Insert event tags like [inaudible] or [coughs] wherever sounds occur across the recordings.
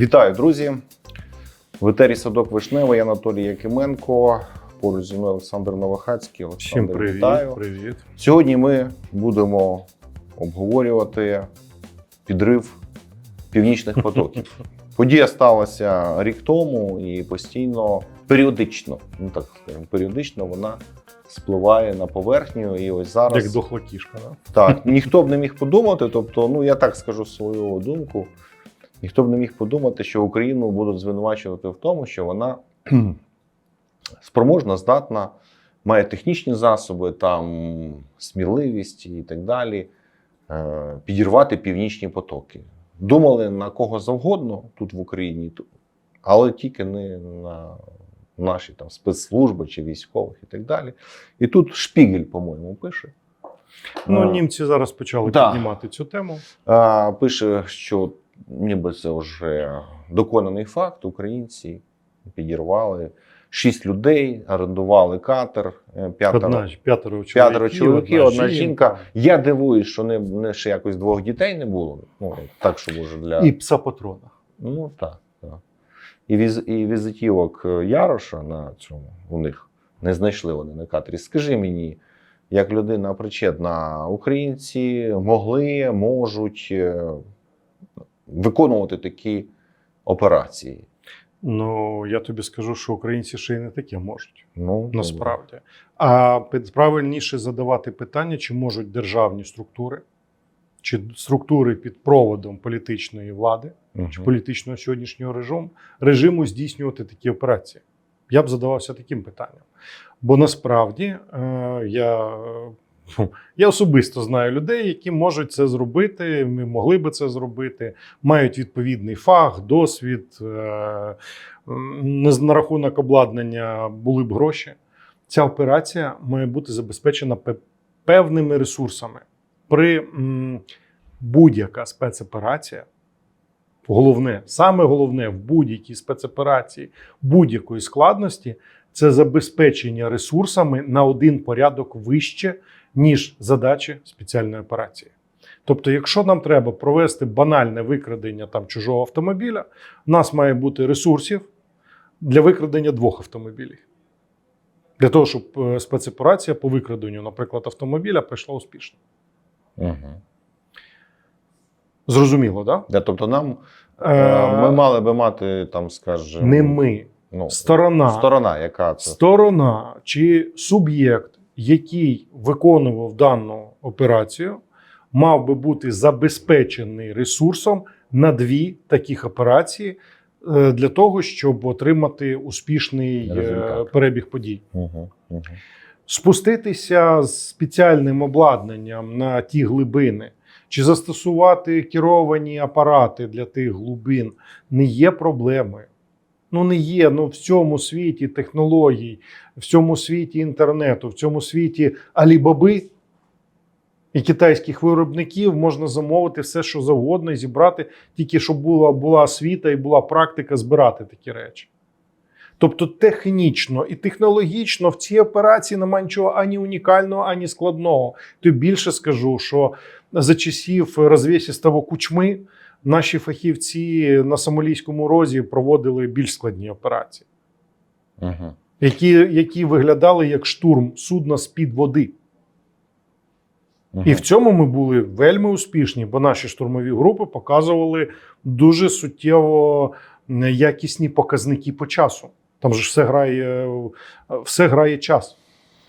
Вітаю, друзі! В етері садок Вишневий, Анатолій Якименко. Поруч зі мною Олександр Новохацький. Всім Олександр, привіт. вітаю. Привіт. Сьогодні ми будемо обговорювати підрив північних [laughs] потоків. Подія сталася рік тому і постійно, періодично, ну так скажемо, періодично вона спливає на поверхню. І ось зараз Як дохла кішка, да? Так, ніхто б не міг подумати. Тобто, ну я так скажу свою думку. Ніхто б не міг подумати, що Україну будуть звинувачувати в тому, що вона [clears throat] спроможна, здатна, має технічні засоби, там сміливість і так далі, е, підірвати північні потоки. Думали на кого завгодно тут в Україні, але тільки не на наші там спецслужби чи військових і так далі. І тут Шпігель, по-моєму, пише. Ну, Е, німці зараз почали да. піднімати цю тему. А, пише, що ніби це вже доконаний факт. Українці підірвали шість людей, орендували катер, е, п'ятеро, Одна, п'ятеро чоловіків, п'ятеро чоловіків, одна жінка. Я дивуюсь, що не, не ще якось двох дітей не було. Ну так, що може для І пса патрона. ну так. так. І, віз, і візитівок е, Яроша на цьому у них не знайшли вони на катері. Скажи мені, як людина причетна, українці могли, можуть е, виконувати такі операції. Ну, я тобі скажу, що українці ще й не таке можуть. Ну, Насправді. А правильніше задавати питання, чи можуть державні структури, чи структури під проводом політичної влади, Мгм. чи політичного сьогоднішнього режиму, режиму здійснювати такі операції? Я б задавався таким питанням. Бо насправді е, я, я особисто знаю людей, які можуть це зробити, ми могли би це зробити, мають відповідний фах, досвід. Е, на рахунок обладнання були б гроші. Ця операція має бути забезпечена певними ресурсами. При будь-яка спецоперація, головне, саме головне в будь-якій спецоперації будь-якої складності це забезпечення ресурсами на один порядок вище, ніж задачі спеціальної операції. Тобто, якщо нам треба провести банальне викрадення там чужого автомобіля, у нас має бути ресурсів для викрадення двох автомобілів. Для того, щоб е, спецоперація по викраденню, наприклад, автомобіля пройшла успішно. Мгм. Зрозуміло, так? Да, тобто нам е, ми мали би мати там, скажімо, не ми, ну, сторона. сторона, яка це Сторона чи суб'єкт, який виконував дану операцію, мав би бути забезпечений ресурсом на дві таких операції е, для того, щоб отримати успішний е, Результат. перебіг подій. Угу. Угу. Спуститися з спеціальним обладнанням на ті глибини. Чи застосувати керовані апарати для тих глибин не є проблемою. Ну, не є. Ну, в цьому світі технологій, в цьому світі інтернету, в цьому світі Алібаби і китайських виробників можна замовити все, що завгодно, і зібрати, тільки щоб була, була освіта і була практика збирати такі речі. Тобто технічно і технологічно в цій операції немає нічого ані унікального, ані складного. То більше скажу, що за часів розвісістого кучми наші фахівці на Сомалійському розі проводили більш складні операції, Угу. які, які виглядали як штурм судна з-під води. І в цьому ми були вельми успішні, бо наші штурмові групи показували дуже суттєво якісні показники по часу. Там же ж все грає, все грає час.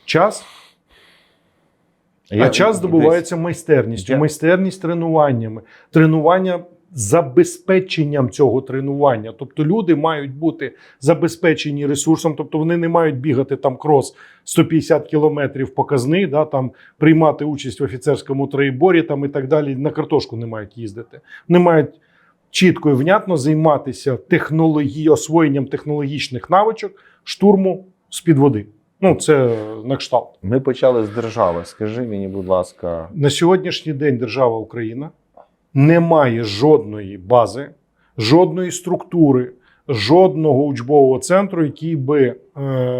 Час, а час здобувається майстерністю, Я- майстерність тренуваннями, тренування забезпеченням цього тренування. Тобто люди мають бути забезпечені ресурсом, тобто вони не мають бігати там крос 150 кілометрів показний, да, там приймати участь в офіцерському троєборі там і так далі. На картошку не мають їздити. Не мають чітко і внятно займатися технології, освоєнням технологічних навичок штурму з-під води. Ну, це на кшталт. Ми почали з держави. Скажи мені, будь ласка, На сьогоднішній день держава Україна не має жодної бази, жодної структури, жодного учбового центру, який би е,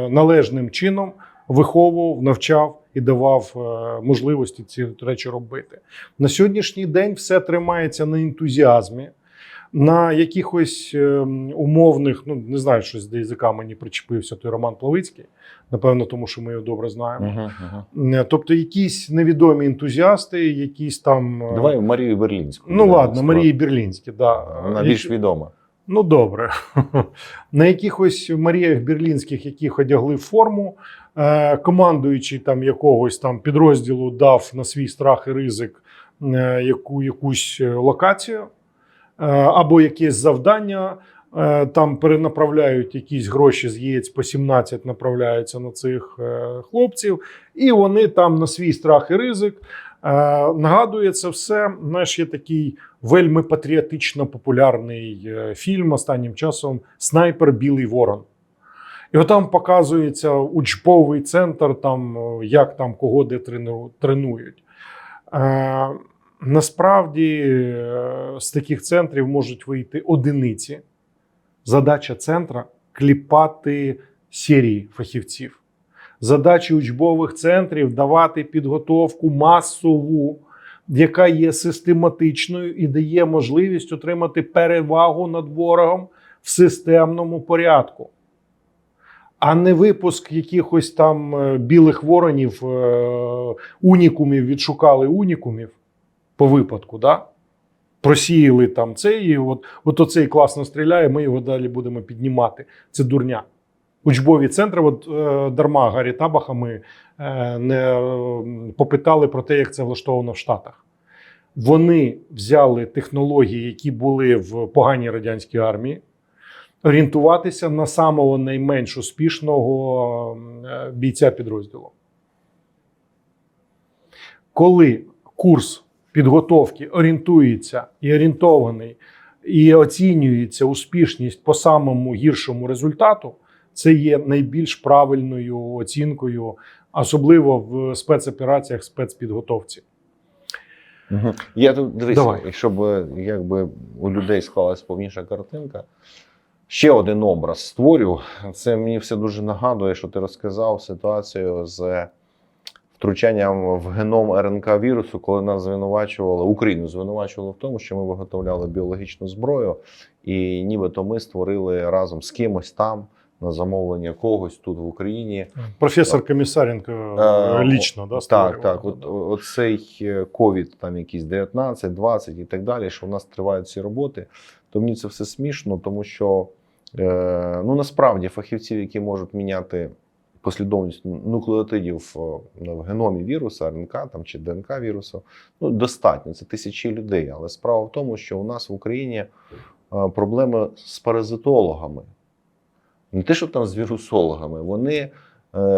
належним чином виховував, навчав і давав е, можливості ці речі робити. На сьогоднішній день все тримається на ентузіазмі. На якихось ем, умовних, ну не знаю, щось до язика мені причепився той Роман Плавицький, напевно, тому що ми його добре знаємо. Угу, угу. Тобто, якісь невідомі ентузіасти, якісь там. е, Давай Марію Берлінську. Ну Да, ладно. Марії Берлінські, да. Вона більш відома. Ну добре. [laughs] На якихось Маріях Берлінських, яких одягли форму, е, командуючий там якогось там підрозділу дав на свій страх і ризик яку, якусь локацію або якесь завдання. е, Там перенаправляють якісь гроші з яєць по 17 направляються на цих е, хлопців, і вони там на свій страх і ризик. Е, Нагадує це все. Знаєш, є такий вельми патріотично популярний е, фільм останнім часом Снайпер Білий Ворон. І там показується учбовий центр, там, е, як там кого де тренують. Насправді е, з таких центрів можуть вийти одиниці. Задача центра кліпати серії фахівців. Задача учбових центрів давати підготовку масову, яка є систематичною і дає можливість отримати перевагу над ворогом в системному порядку. А не випуск якихось там е, білих воронів, е, унікумів, відшукали унікумів по випадку, да? просіяли там цей, і от, от оцей класно стріляє, ми його далі будемо піднімати. Це дурня. Учбові центри, от е, дарма Гаррі Табаха ми е, не е, попитали про те, як це влаштовано в Штатах. Вони взяли технології, які були в поганій радянській армії, орієнтуватися на самого найменш успішного е, бійця підрозділу. Коли курс підготовки орієнтується і орієнтований, і оцінюється успішність по самому гіршому результату, це є найбільш правильною оцінкою, особливо в спецопераціях, спецпідготовці. Угу. Я тут дивись, Давай. щоб е, якби у людей склалась повніша картинка. Ще один образ створю. Це мені все дуже нагадує, що ти розказав ситуацію з втручанням в геном РНК вірусу, коли нас звинувачували, Україну звинувачували в тому, що ми виготовляли біологічну зброю, і нібито ми створили разом з кимось там на замовлення когось тут в Україні. Професор Комісаренко Е, лічно да, Так, створював. так. От, оцей е, ковід, там якісь 19, 20 і так далі, що в нас тривають ці роботи, то мені це все смішно, тому що е, ну насправді фахівців, які можуть міняти послідовність нуклеотидів е, в геномі віруса, РНК там, чи ДНК вірусу, ну достатньо. Це тисячі людей. Але справа в тому, що у нас в Україні е, проблеми з паразитологами. Не те, що там з вірусологами, вони е,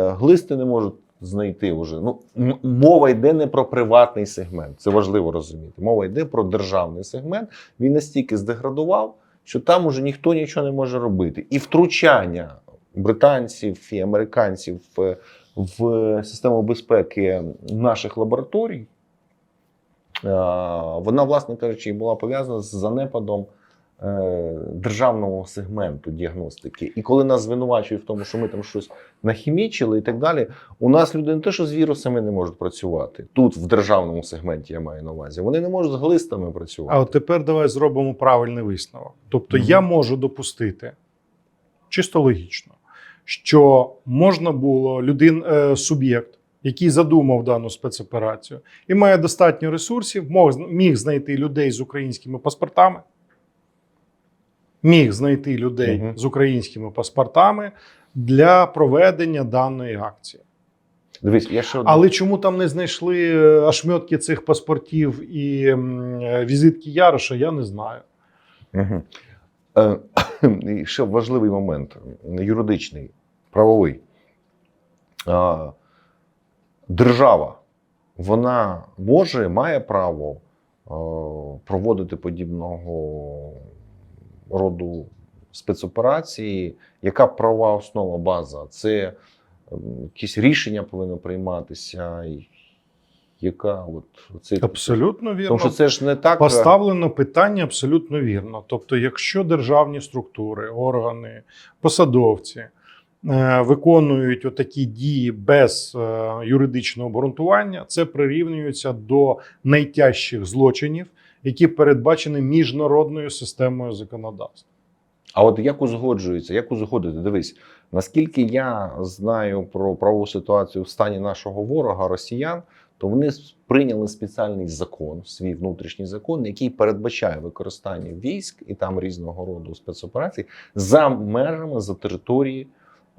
глисти не можуть знайти вже. Ну, мова йде не про приватний сегмент, це важливо розуміти. Мова йде про державний сегмент. Він настільки здеградував, що там уже ніхто нічого не може робити. І втручання британців і американців в, в систему безпеки наших лабораторій, е, вона, власне кажучи, і була пов'язана з занепадом е, державного сегменту діагностики. І коли нас звинувачують в тому, що ми там щось нахімічили і так далі, у нас люди не те, що з вірусами не можуть працювати. Тут, в державному сегменті, я маю на увазі, вони не можуть з глистами працювати. А от тепер давай зробимо правильний висновок. Тобто Мгм. я можу допустити, чисто логічно, що можна було людин, е, суб'єкт, який задумав дану спецоперацію, і має достатньо ресурсів, мог, міг знайти людей з українськими паспортами. Міг знайти людей Мгм. з українськими паспортами для проведення даної акції. Дивись, я ще Але чому там не знайшли е, цих паспортів і е, візитки Яроша, я не знаю. Угу. Е, [coughs] і ще важливий момент юридичний, правовий. Держава вона може, має право е, проводити подібного роду спецоперації. Яка правова основа база? Це якісь рішення повинно прийматися. Яка от цей Абсолютно вірно. тому що це ж не так е, Поставлено питання абсолютно вірно. Тобто, якщо державні структури, органи, посадовці е, виконують отакі дії без е, юридичного обґрунтування, це прирівнюється до найтяжчих злочинів, які передбачені міжнародною системою законодавства. А от як узгоджується, як узгодити? Дивись, наскільки я знаю про правову ситуацію в стані нашого ворога, росіян, то вони прийняли спеціальний закон, свій внутрішній закон, який передбачає використання військ і там різного роду спецоперацій за межами за території.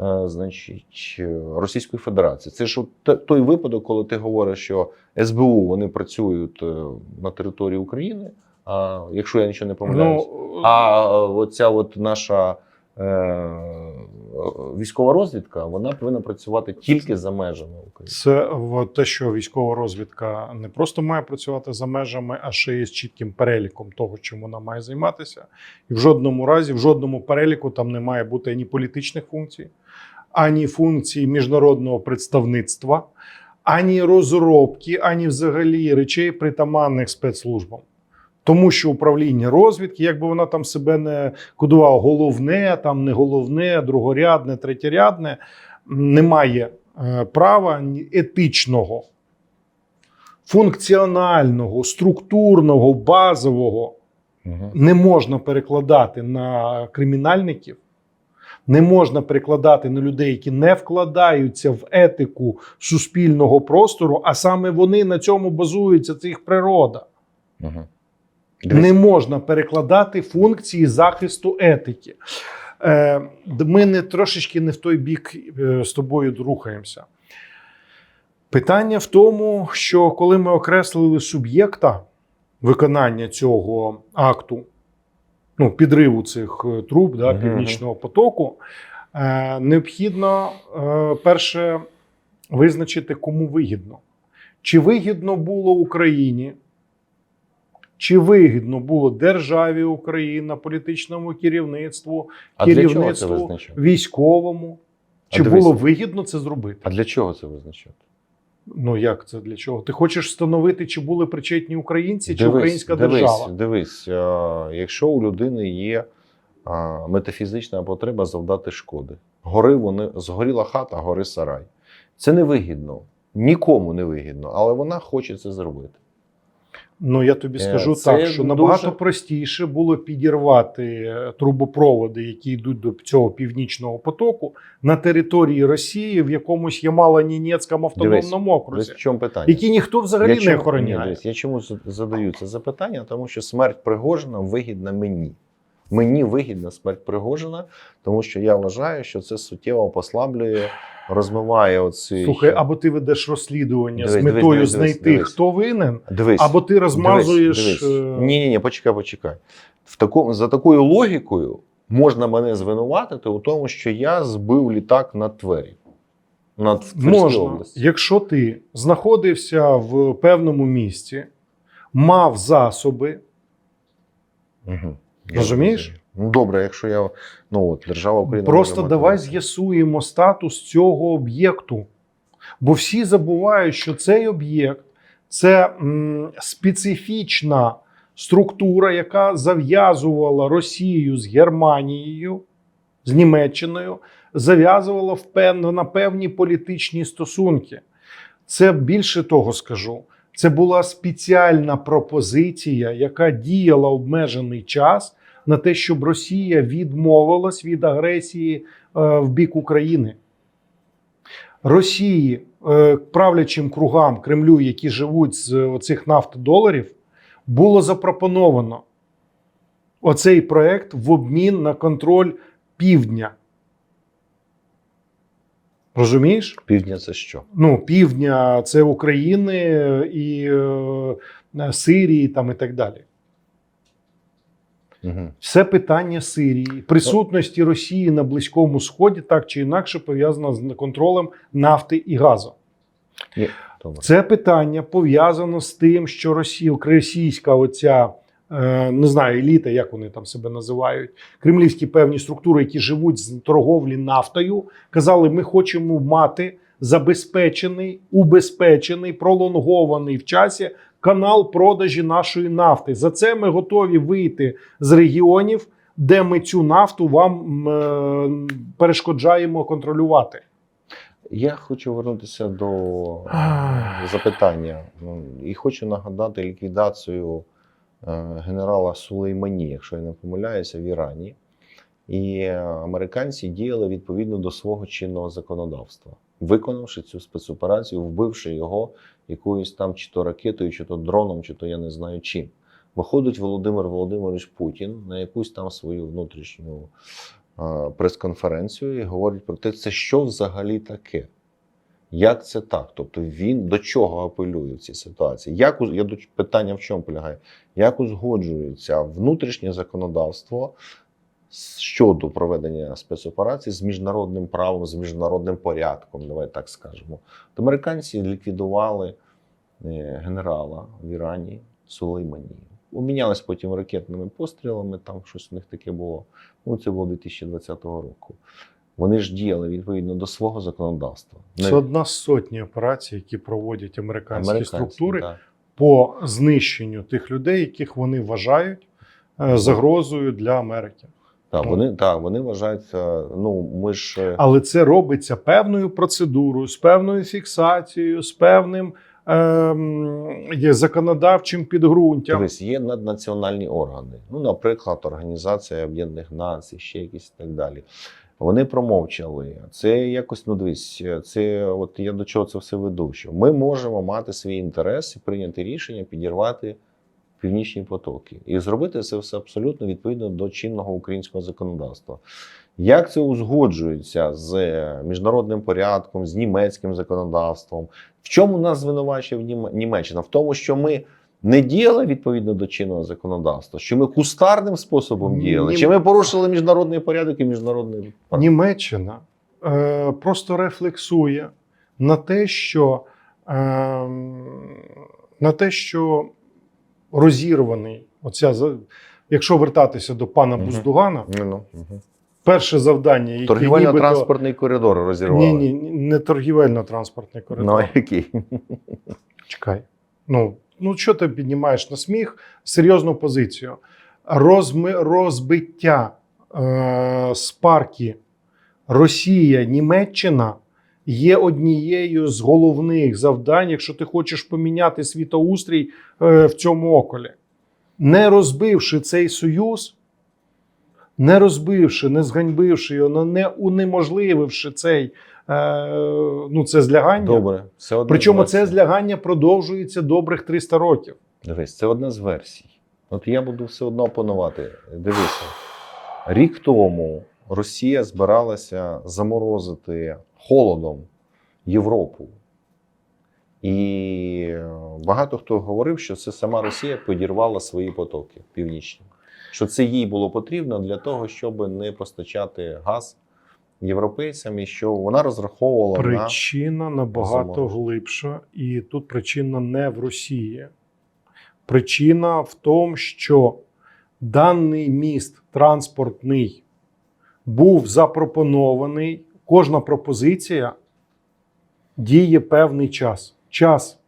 е, Значить, е, Російської Федерації. Це ж той випадок, коли ти говориш, що СБУ вони працюють е, на території України. А якщо я нічого не помиляюсь, Ну, а оця от наша е, військова розвідка, вона повинна працювати тільки за межами України. Це те, що військова розвідка не просто має працювати за межами, а ще є з чітким переліком того, чим вона має займатися. І в жодному разі, в жодному переліку там не має бути ані політичних функцій, ані функцій міжнародного представництва, ані розробки, ані взагалі речей притаманних спецслужбам. Тому що управління розвідки, якби вона там себе не кодувала головне, там не головне, другорядне, третєрядне, не має е, права етичного, функціонального, структурного, базового Угу. не можна перекладати на кримінальників, не можна перекладати на людей, які не вкладаються в етику суспільного простору, а саме вони на цьому базуються, це їх природа. Угу. Не можна перекладати функції захисту етики. Е, Ми не трошечки не в той бік е, з тобою рухаємося. Питання в тому, що коли ми окреслили суб'єкта виконання цього акту, ну, підриву цих е, труб да, північного потоку, необхідно перше визначити, кому вигідно. Чи вигідно було Україні чи вигідно було державі Україна, політичному керівництву, А керівництву військовому? Чи дивись. було вигідно це зробити? А для чого це визначати? Ну як це для чого? Ти хочеш встановити, чи були причетні українці, чи українська дивись, держава? Дивись, а, якщо у людини є а, метафізична потреба завдати шкоди, гори вони згоріла хата, гори сарай. Це не вигідно, нікому не вигідно, але вона хоче це зробити. Ну я тобі Е, скажу це так, що набагато дуже- простіше було підірвати е, трубопроводи, які йдуть до цього північного потоку на території Росії в якомусь Ямало-Нінецькому автономному окрузі, в чому питання? які ніхто взагалі Я не охороняє. дивись, я чому задаю це запитання? Тому що смерть Пригожина вигідна мені. Мені вигідна смерть Пригожина, тому що я вважаю, що це суттєво послаблює, розмиває оці. Слухай, або ти ведеш розслідування з метою дивись, дивись, знайти, дивись. хто винен, дивись, або ти розмазуєш. е, Ні, ні, ні, почекай, почекай. В такому, за такою логікою можна мене звинуватити у тому, що я збив літак над Твері. Над Можна, областю. якщо ти знаходився в певному місці, мав засоби, Угу. Розумієш? Ну добре, якщо я ну от держава Україна просто давай з'ясуємо статус цього об'єкту. Бо всі забувають, що цей об'єкт це м, специфічна структура, яка зав'язувала Росію з Германією, з Німеччиною, зав'язувала на певні політичні стосунки. Це більше того скажу. Це була спеціальна пропозиція, яка діяла обмежений час на те, щоб Росія відмовилась від агресії е, в бік України. Росії, е, правлячим кругам Кремлю, які живуть з оцих нафтодоларів, було запропоновано оцей проект в обмін на контроль півдня. Розумієш? Півдня це що? Ну, півдня це України і е, Сирії там і так далі. Угу. Все питання Сирії, присутності Росії на Близькому Сході так чи інакше пов'язано з контролем нафти і газу. Добре. Це питання пов'язано з тим, що Росія, російська оця. Е, Не знаю, еліта, як вони там себе називають, кремлівські певні структури, які живуть з торговлі нафтою, казали: ми хочемо мати забезпечений, убезпечений, пролонгований в часі канал продажі нашої нафти. За це ми готові вийти з регіонів, де ми цю нафту вам е, перешкоджаємо контролювати. Я хочу вернутися до запитання. Ну, І хочу нагадати ліквідацію генерала Сулеймані, якщо я не помиляюся, в Ірані. І е, американці діяли відповідно до свого чинного законодавства, виконавши цю спецоперацію, вбивши його якоюсь там чи то ракетою, чи то дроном, чи то я не знаю чим. Виходить Володимир Володимирович Путін на якусь там свою внутрішню е, прес-конференцію і говорить про те, це що взагалі таке. Як це так? Тобто він до чого апелює в цій ситуації? Як я до питання в чому полягає? Як узгоджується внутрішнє законодавство щодо проведення спецоперацій з міжнародним правом, з міжнародним порядком? Давай так скажемо. От американці ліквідували е, генерала в Ірані Сулеймані. Обмінялись потім ракетними пострілами, там щось у них таке було. Ну, це було 2020 року. Вони ж діяли відповідно до свого законодавства. Не- Це одна з сотні операцій, які проводять американські, американці, структури так. по знищенню тих людей, яких вони вважають е, загрозою для Америки. Так, Ну. вони, так, вони вважаються, ну, ми ж. е, Але це робиться певною процедурою, з певною фіксацією, з певним ем, є законодавчим підґрунтям. Дивись, є наднаціональні органи. Ну, наприклад, Організація Об'єднаних Націй, ще якісь і так далі. Вони промовчали. Це якось, ну дивись, це от я до чого це все веду. Що ми можемо мати свій інтерес і прийняти рішення підірвати північні потоки і зробити це все абсолютно відповідно до чинного українського законодавства. Як це узгоджується з міжнародним порядком, з німецьким законодавством? В чому нас звинувачує Німеччина? В тому, що ми не діяли відповідно до чинного законодавства, що ми кустарним способом діяли, ні- чи ми порушили міжнародний порядок і міжнародний право? Німеччина е, просто рефлексує на те, що, е, на те, що розірваний, оця, якщо вертатися до пана Мгм. Буздугана, угу. перше завдання, яке Торгівельно-транспортний коридор розірвали. ні, ні, не торгівельно-транспортний коридор. Ну, а який? Чекай. Ну, ну що ти піднімаєш на сміх? Серйозну позицію. Розми, розбиття е, спарки Росія-Німеччина є однією з головних завдань, якщо ти хочеш поміняти світоустрій е, в цьому околі. Не розбивши цей союз, не розбивши, не зганьбивши його, не унеможлививши цей, ну, це злягання. Добре. Це одна Причому це злягання продовжується добрих 300 років. Дивись, це одна з версій. От я буду все одно опонувати. Дивися, рік тому Росія збиралася заморозити холодом Європу. І е, багато хто говорив, що це сама Росія підірвала свої потоки північні. Що це їй було потрібно для того, щоб не постачати газ європейцям, і що вона розраховувала на Причина набагато заморозку. глибша, і тут причина не в Росії. Причина в тому, що даний міст транспортний був запропонований. Кожна пропозиція діє певний час. Час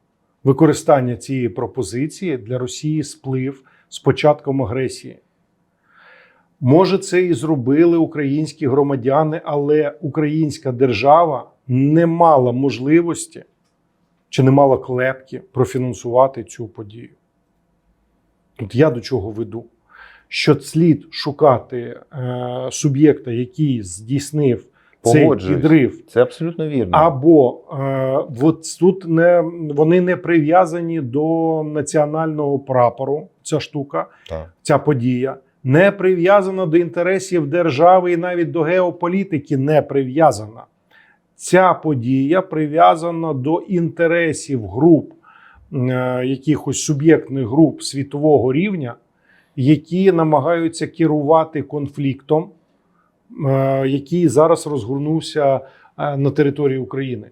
використання цієї пропозиції для Росії сплив з початком агресії. Може, це і зробили українські громадяни, але українська держава не мала можливості чи не мала клепки профінансувати цю подію. Тут я до чого веду? Що слід шукати е, суб'єкта, який здійснив цей підрив, це абсолютно вірно. або е, от тут не, вони не прив'язані до національного прапору, ця штука, Так. ця подія, не прив'язана до інтересів держави і навіть до геополітики не прив'язана. Ця подія прив'язана до інтересів груп, е, якихось суб'єктних груп світового рівня, які намагаються керувати конфліктом, е, який зараз розгорнувся е, на території України.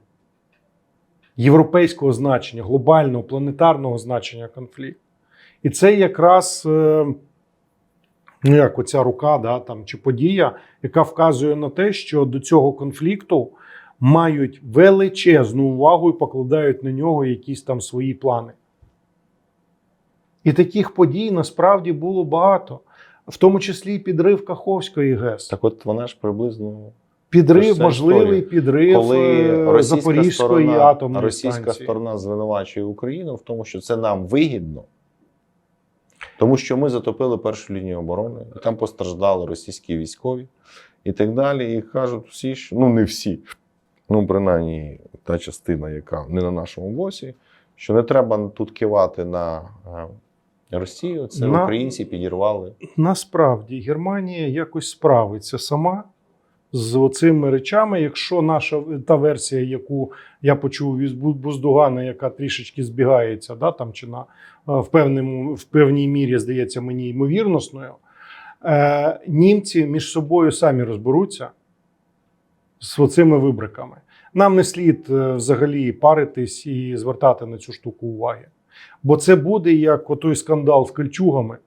Європейського значення, глобального, планетарного значення конфлікт. І це якраз ну як оця рука, да, там, чи подія, яка вказує на те, що до цього конфлікту мають величезну увагу і покладають на нього якісь там свої плани. І таких подій насправді було багато, в тому числі і підрив Каховської ГЕС. Так от вона ж приблизно Підрив, можливий історія. підрив коли е, Запорізької сторона, атомної російська станції. сторона звинувачує Україну в тому, що це нам вигідно. Тому що ми затопили першу лінію оборони, і там постраждали російські військові і так далі. І кажуть всі, що ну не всі, ну принаймні та частина, яка не на нашому босі, що не треба тут кивати на е, Росію. Це На- українці підірвали. Насправді Германія якось справиться сама з оцими речами. Якщо наша та версія, яку я почув від Буздугана, яка трішечки збігається, да, там чи на е, в певному в певній мірі здається мені ймовірносною, е, німці між собою самі розберуться з оцими вибриками. Нам не слід е, взагалі паритись і звертати на цю штуку уваги. Бо це буде як отой скандал з кольчугами,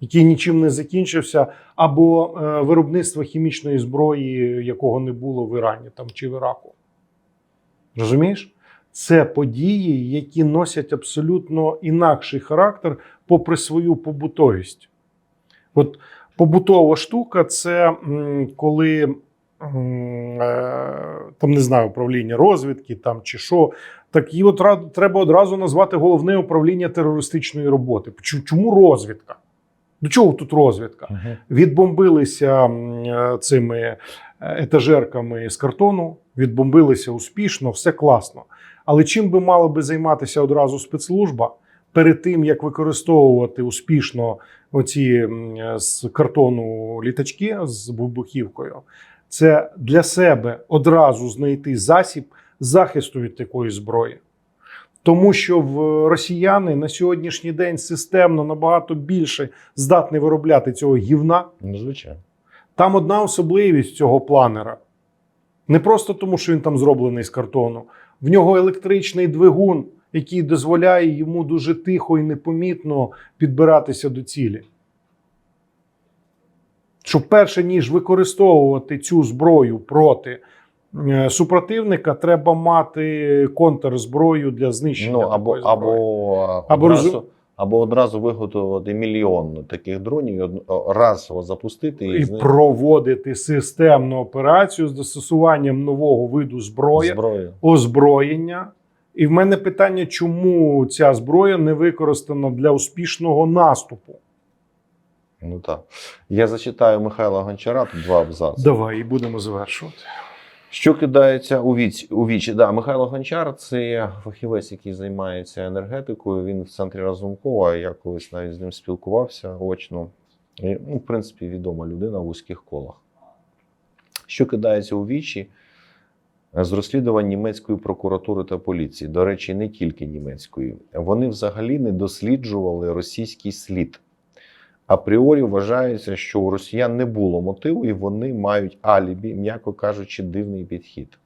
який нічим не закінчився, або е, виробництво хімічної зброї, якого не було в Ірані там, чи в Іраку. Розумієш? Це події, які носять абсолютно інакший характер, попри свою побутовість. От побутова штука це коли е, там не знаю, управління розвідки там чи що. Так і от треба одразу назвати головне управління терористичної роботи. Чому розвідка? До чого тут розвідка? Відбомбилися м, е, цими е, етажерками з картону, відбомбилися успішно, все класно. Але чим би мала би займатися одразу спецслужба перед тим, як використовувати успішно оці е, з картону літачки з вибухівкою, це для себе одразу знайти засіб захисту від такої зброї. Тому що в росіяни на сьогоднішній день системно набагато більше здатні виробляти цього гівна. Ну, звичайно. Там одна особливість цього планера. Не просто тому, що він там зроблений з картону. В нього електричний двигун, який дозволяє йому дуже тихо і непомітно підбиратися до цілі. Щоб перше ніж використовувати цю зброю проти е, супротивника, треба мати контрзброю для знищення. Ну, або, або, Або одразу, або одразу виготовити мільйон таких дронів, разово запустити і, і з них проводити системну операцію з застосуванням нового виду зброї, зброю. озброєння. І в мене питання, чому ця зброя не використана для успішного наступу? Ну так. Я зачитаю Михайла Гончара, тут два абзаци. Давай і будемо завершувати. Що кидається у віч у вічі? Да, Михайло Гончар це фахівець, який займається енергетикою. Він в центрі Разумкова. Я колись навіть з ним спілкувався очно. І, ну, в принципі, відома людина в вузьких колах. Що кидається у вічі з розслідувань німецької прокуратури та поліції. До речі, не тільки німецької. Вони взагалі не досліджували російський слід. Апріорі вважається, що у росіян не було мотиву, і вони мають алібі, м'яко кажучи, дивний підхід.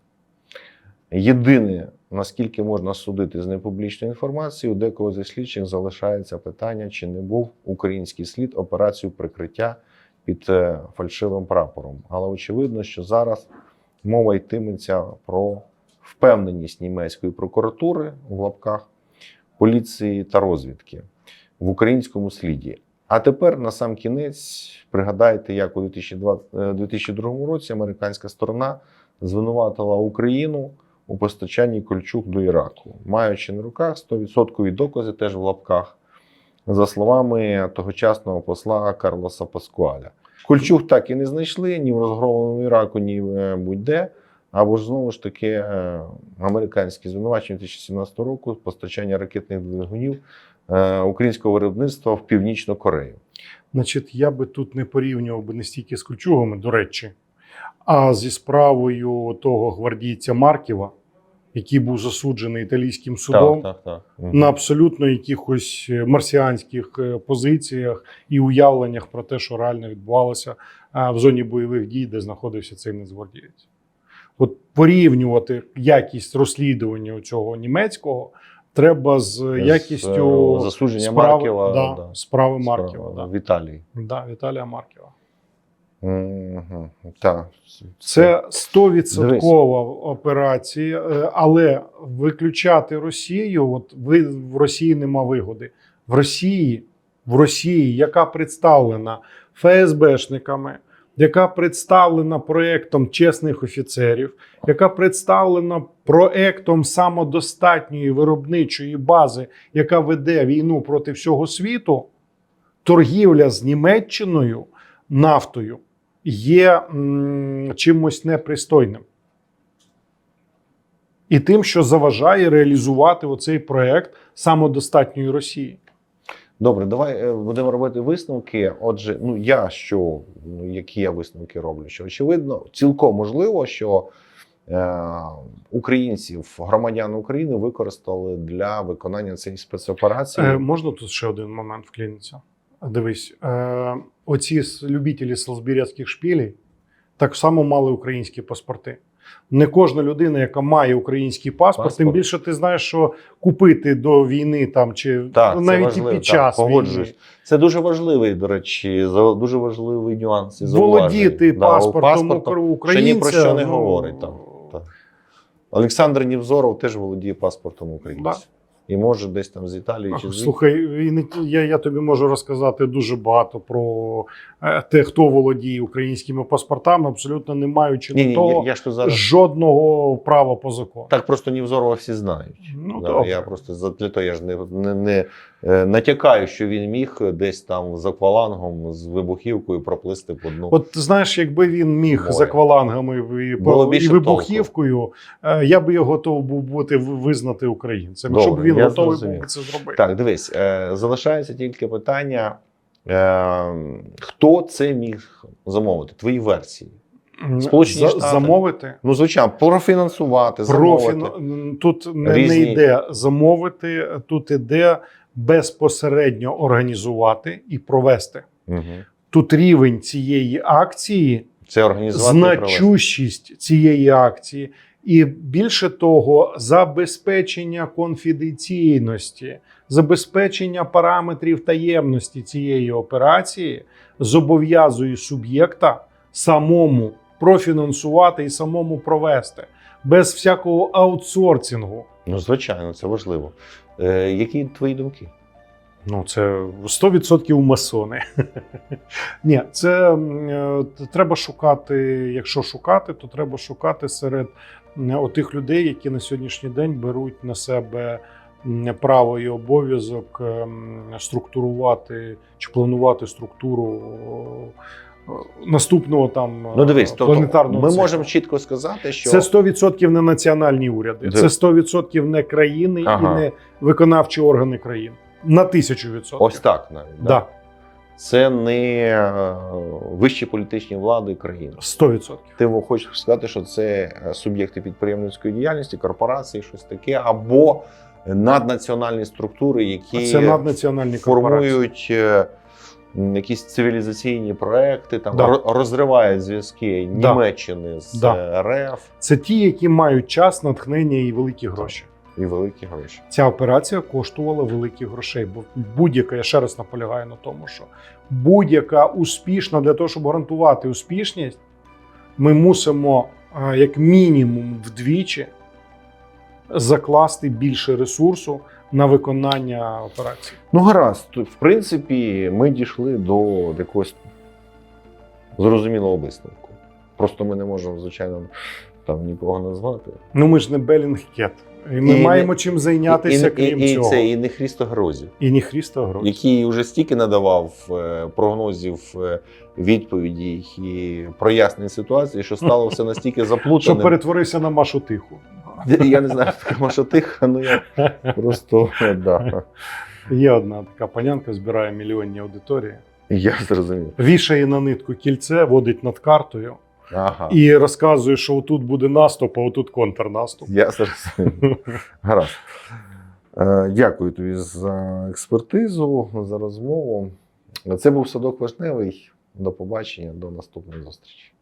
Єдине, наскільки можна судити з непублічної інформації, у декого зі слідчих залишається питання, чи не був український слід операцію прикриття під е, фальшивим прапором. Але очевидно, що зараз мова йтиметься про впевненість німецької прокуратури в лапках поліції та розвідки в українському сліді. А тепер на сам кінець пригадайте, як у 2020, е, 2002 році американська сторона звинуватила Україну у постачанні кольчуг до Іраку, маючи на руках 100% докази теж в лапках, за словами тогочасного посла Карлоса Паскуаля. Кольчуг так і не знайшли ні в розгромленому Іраку, ні е, будь-де. Або ж знову ж таки е, американські звинувачення 2017 року постачання ракетних двигунів е, українського виробництва в Північну Корею. Значить, я би тут не порівнював би не стільки з кольчугами, до речі, а зі справою того гвардійця Марківа, який був засуджений італійським судом. Так, так, так. На абсолютно якихось е, марсіанських е, позиціях і уявленнях про те, що реально відбувалося в зоні бойових дій, де знаходився цей нацгвардієць. От порівнювати якість розслідування цього німецького треба з З, якістю е, засудження справи, Марківа да, да, справи Марківа. Да. в Італії. Да, Віталія Марківа. Мгм. Так. Це 100% операція, е, але виключати Росію, от ви в Росії нема вигоди. В Росії, в Росії, яка представлена ФСБшниками, яка представлена проектом чесних офіцерів, яка представлена проектом самодостатньої виробничої бази, яка веде війну проти всього світу. торгівля з Німеччиною нафтою є м, чимось непристойним. І тим, що заважає реалізувати оцей проект самодостатньої Росії. Добре, давай е, будемо робити висновки. Отже, ну я що, ну які я висновки роблю? Що очевидно, цілком можливо, що е, українців, громадян України використали для виконання цієї спецоперації. Е, можна тут ще один момент вклінитися? Дивись, е, оці любителі салзбіряцьких шпілей так само мали українські паспорти. Не кожна людина, яка має український паспорт, Паспорт. тим більше ти знаєш, що купити до війни там чи Так, це навіть важливо, і під так, час погоджуюсь. війни. Це дуже важливий, до речі, дуже важливий нюанс. і володіти Да, паспортом, паспортом укр- ще ні про що не ну, говорить там. Так. Олександр Нівзоров теж володіє паспортом українців. Да. І може десь там з Італії чи з Слухай, я, я тобі можу розказати дуже багато про е, те, хто володіє українськими паспортами, абсолютно не маючи ні, на ні, того я, я тут зараз жодного права по закону. так просто Нівзорова всі знають. Ну, Да, я просто для того я ж не, не, не натякаю, що він міг десь там з аквалангом з вибухівкою проплисти по дну. От знаєш, якби він міг Море. з аквалангами і, Було і вибухівкою, е, я би його готов був бути визнати українцем. Добре, Щоб він готовий зрозумів. був це зробити. Так, дивись, е, залишається тільки питання, е, хто це міг замовити? Твої версії. Сполучені за- Штати. замовити. Ну, звичайно, профінансувати, замовити. Тут не, не йде замовити, тут іде безпосередньо організувати і провести. Угу. Тут рівень цієї акції, Це організувати і значущість цієї акції, і більше того, забезпечення конфіденційності, забезпечення параметрів таємності цієї операції зобов'язує суб'єкта самому профінансувати і самому провести без всякого аутсорсингу. Ну, звичайно, це важливо. Е, які твої думки? Ну, це 100% масони. [laughs] Ні, це е, треба шукати. Якщо шукати, то треба шукати серед отих людей, які на сьогоднішній день беруть на себе право і обов'язок ем, структурувати чи планувати структуру наступного там Ну, дивись, е, тобто планетарного ми циклу. можемо чітко сказати, що Це 100% не національні уряди, це 100% не країни Ага. і не виконавчі органи країн. На тисячу відсотків. ось так навіть. Да? Да, Це не е, вищі політичні влади країни. 100%. Ти хочеш сказати, що це е, суб'єкти підприємницької діяльності, корпорації, щось таке, або наднаціональні структури, які Це наднаціональні формують м, якісь цивілізаційні проекти, там Да. розривають зв'язки Да. Німеччини з Да. е, РФ Це ті, які мають час, натхнення і великі гроші. і великі гроші. Ця операція коштувала великих грошей. Бо будь-яка, я ще раз наполягаю на тому, що будь-яка успішна для того, щоб гарантувати успішність, ми мусимо як мінімум вдвічі закласти більше ресурсу на виконання операції. Ну, гаразд, в принципі, ми дійшли до якогось зрозумілого висновку. Просто ми не можемо, звичайно, там нікого назвати. Ну ми ж не Белінгкет. І ми І не- маємо чим зайнятися, і, крім і, і, цього. це і не Хрісто Грозі, І ні Хріста гроші. який вже стільки надавав е, прогнозів, е, відповідей і прояснень ситуації, що стало все настільки Що перетворився на Машу Тиху. [laughs] Я не знаю, що така може тиха, ну я просто да. Є одна така панянка, збирає мільйонні аудиторії, Я зрозумів. вішає на нитку кільце, водить над картою Ага. і розказує, що отут буде наступ, а отут контрнаступ. Я зрозумів. Гаразд. Е, Дякую тобі за експертизу, за розмову. Це був садок Вишневий. До побачення, до наступної зустрічі.